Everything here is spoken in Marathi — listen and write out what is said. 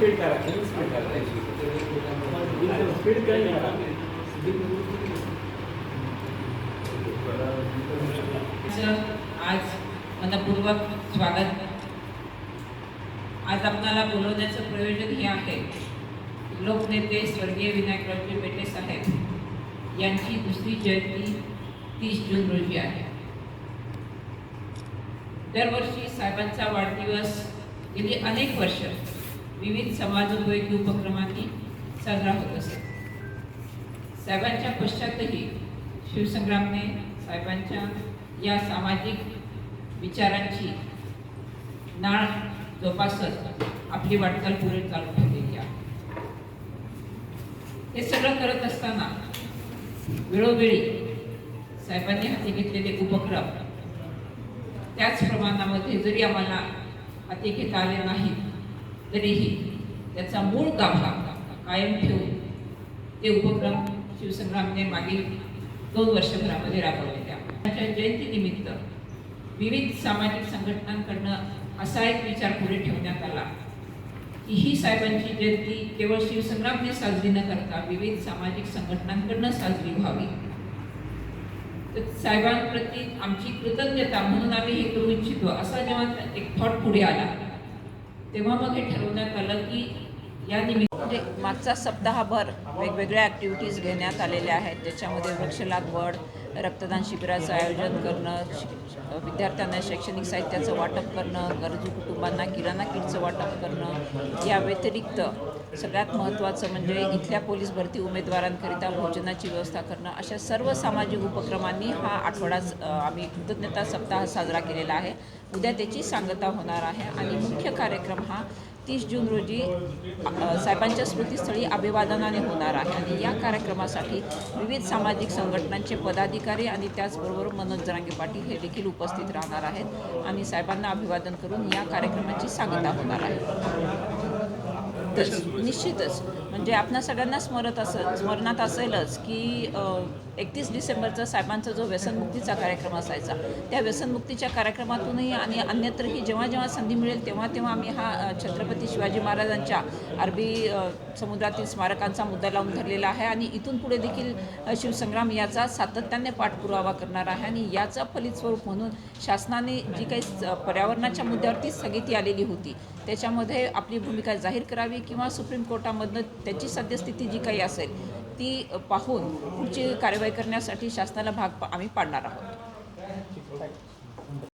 करा तुम्ही स्पीड करा. स्पीड कमी करा. आज मनपूर्वक स्वागत. आज आपल्याला बोलवण्याचं प्रयोजन हे आहे. लोकनेते स्वर्गीय विनायकरावजी पेटे साहेब यांची दुसरी जयंती तीस जून रोजी आहे. दरवर्षी साहेबांचा वाढदिवस गेली अनेक वर्ष. विविध समाजोपयोगी उपक्रमांनी साजरा होत असे साहेबांच्या पश्चातही शिवसंग्रामने साहेबांच्या या सामाजिक विचारांची नाळ जोपासत आपली वाटचाल पुढे चालू ठेवलेली आहे. हे सगळं करत असताना वेळोवेळी साहेबांनी हाती घेतलेले उपक्रम त्याच प्रमाणामध्ये जरी आम्हाला हाती घेता आले नाहीत तरीही त्याचा मूळ गाभा कायम ठेवून ते उपक्रम शिवसंग्रामने मागील दोन वर्षभरामध्ये राबवले. त्या त्याच्या जयंतीनिमित्त विविध सामाजिक संघटनांकडनं असा एक विचार पुढे ठेवण्यात आला की ही साहेबांची जयंती केवळ शिवसंग्रामने साजरी न करता विविध सामाजिक संघटनांकडनं साजरी व्हावी. तर साहेबांप्रती आमची कृतज्ञता म्हणून आम्ही हे करू इच्छितो असा जेव्हा एक थॉट पुढे आला तेव्हा मग हे ठरवण्यात आलं की या निमित्त म्हणजे मागचा सप्ताहभर वेगवेगळ्या ॲक्टिव्हिटीज घेण्यात आलेल्या आहेत. ज्याच्यामध्ये वृक्ष लागवड रक्तदान शिबिराचं आयोजन करणं शि- विद्यार्थ्यांना शैक्षणिक साहित्याचं वाटप करणं गरजू कुटुंबांना किराणा किटचं वाटप करणं या व्यतिरिक्त सगळ्यात महत्त्वाचं म्हणजे इथल्या पोलीस भरती उमेदवारांकरिता भोजनाची व्यवस्था करणं अशा सर्व सामाजिक उपक्रमांनी हा आठवडाच आम्ही कृतज्ञता सप्ताह साजरा केलेला आहे. उद्या त्याची सांगता होणार आहे आणि मुख्य कार्यक्रम हा तीस जून रोजी साहेबांच्या स्मृतीस्थळी अभिवादनाने होणार आहे. आणि या कार्यक्रमासाठी विविध सामाजिक संघटनांचे पदाधिकारी आणि त्याचबरोबर मनोज जरांगे पाटील हे देखील उपस्थित राहणार आहेत आणि साहेबांना अभिवादन करून या कार्यक्रमाची सांगता होणार आहे. तर निश्चितच म्हणजे आपणा सगळ्यांना स्मरत असं स्मरणात असेलच की एकतीस डिसेंबरचा साहेबांचा जो व्यसनमुक्तीचा कार्यक्रम असायचा त्या व्यसनमुक्तीच्या कार्यक्रमातूनही आणि अन्यत्रही जेव्हा जेव्हा संधी मिळेल तेव्हा तेव्हा आम्ही हा छत्रपती शिवाजी महाराजांच्या अरबी समुद्रातील स्मारकांचा मुद्दा लावून धरलेला आहे आणि इथून पुढे देखील शिवसंग्राम याचा सातत्याने पाठपुरावा करणार आहे आणि याचं फलित स्वरूप म्हणून शासनाने जी काही पर्यावरणाच्या मुद्द्यावरती स्थगिती आलेली होती त्याच्यामध्ये आपली भूमिका जाहीर करावी किंवा सुप्रीम कोर्टामधनं त्याची सद्यस्थिती जी काही असेल ती पाहून पुढची कार्यवाही करण्यासाठी शासनाला भाग आम्ही पाडणार आहोत.